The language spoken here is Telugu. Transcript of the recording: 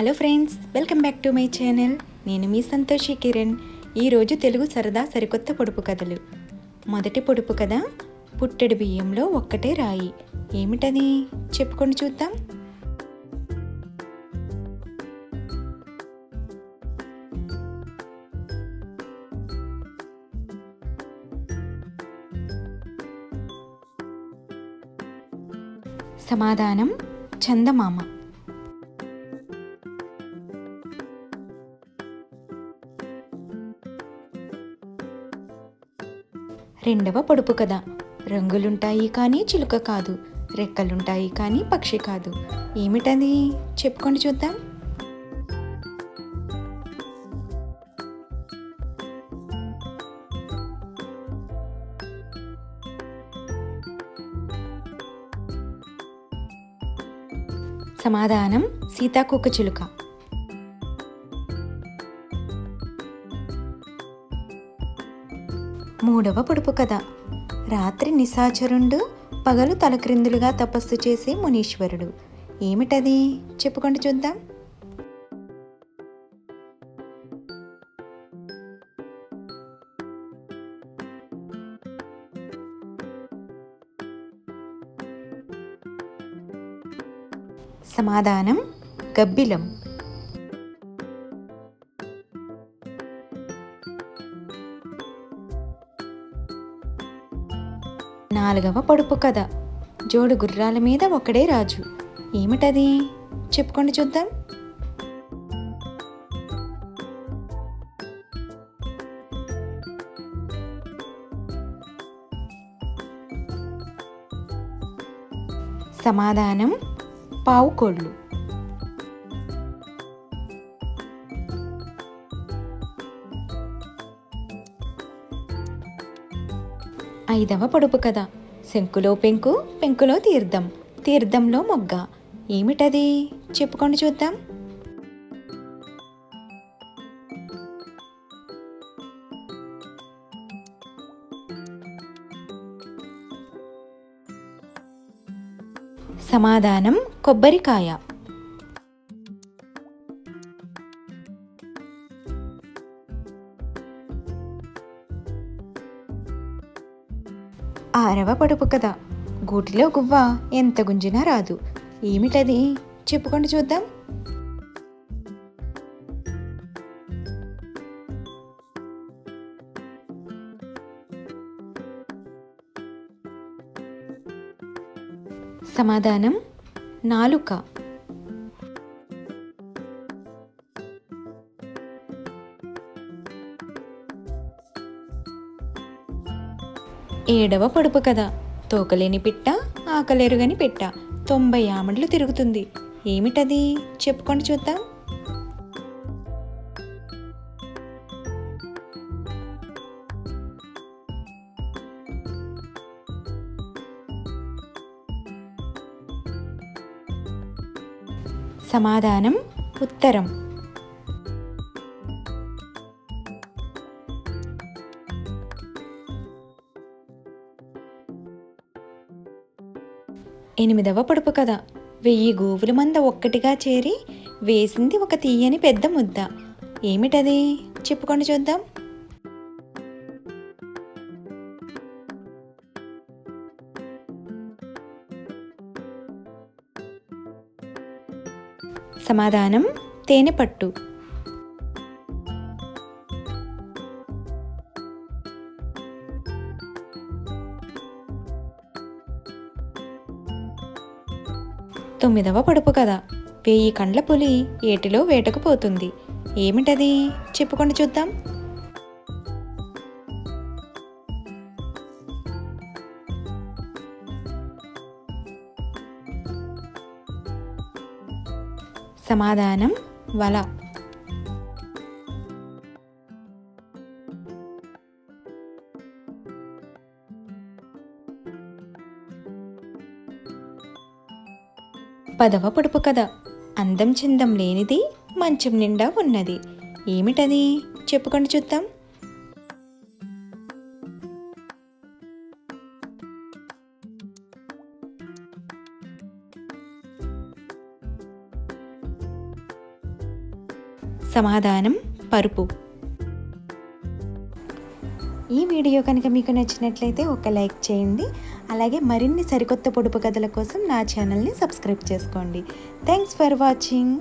Hello friends welcome back to my channel. నేను మీ సంతోషి కిరణ్. ఈరోజు తెలుగు సరదా సరికొత్త పొడుపు కథలు. మొదటి పొడుపు కథ పుట్టెడు బియ్యంలో ఒక్కటే రాయి. ఏమిటది? చెప్పుకొని చూద్దాం. సమాధానం చందమామ. రెండవ పొడుపు కథ. రంగులుంటాయి కానీ చిలుక కాదు. రెక్కలుంటాయి కానీ పక్షి కాదు. ఏమిటది? చెప్పుకొని చూద్దాం. సమాధానం సీతాకుక్క చిలుక. మూడవ పొడుపు కథ. రాత్రి నిశాచరుండు పగలు తలక్రిందులుగా తపస్సు చేసే మునీశ్వరుడు. ఏమిటది? చెప్పుకోండి చూద్దాం. సమాధానం గబ్బిలం. నాలుగవ పొడుపు కథ. జోడు గుర్రాల మీద ఒకడే రాజు. ఏమిటది? చెప్పుకోండి చూద్దాం. సమాధానం పావుకోళ్ళు ఐదవ పొడుపు కథ. శంకులో పెంకు పెంకులో తీర్థం తీర్థంలో మొగ్గ. ఏమిటది? చెప్పుకొని చూద్దాం. సమాధానం కొబ్బరికాయ. ఆరవ పొడుపు కథ. గూటిలో గువ్వ ఎంత గుంజినా రాదు. ఏమిటది? చెప్పుకోండి చూద్దాం. సమాధానం నాలుక. ఏడవ పొడుపు కథ తోకలేని పిట్ట ఆకలేరుగని పెట్ట. తొంభై ఆమడ్లు తిరుగుతుంది. ఏమిటది? చెప్పుకొని చూద్దాం. సమాధానం ఉత్తరం. ఎనిమిదవ పొడుపు కథ. వెయ్యి గోవుల మంద ఒక్కటిగా చేరి వేసింది ఒక తీయని పెద్ద ముద్ద. ఏమిటది? చెప్పుకొని చూద్దాం. సమాధానం తేనెపట్టు. తొమ్మిదవ పొడుపు కథ. వెయ్యి కండ్ల పులి ఏటిలో వేటకు పోతుంది ఏమిటది? చెప్పుకొని చూద్దాం. సమాధానం వల. పదవ పొడుపు కథ. అందం చిందం లేనిది మంచం నిండా ఉన్నది. ఏమిటది? చెప్పుకొని చూద్దాం. సమాధానం పరుపు. ఈ వీడియో కనుక మీకు నచ్చినట్లయితే ఒక లైక్ చేయండి. అలాగే మరిన్ని సరికొత్త పొడుపు కథల కోసం నా ఛానల్ని సబ్స్క్రైబ్ చేసుకోండి. Thanks for watching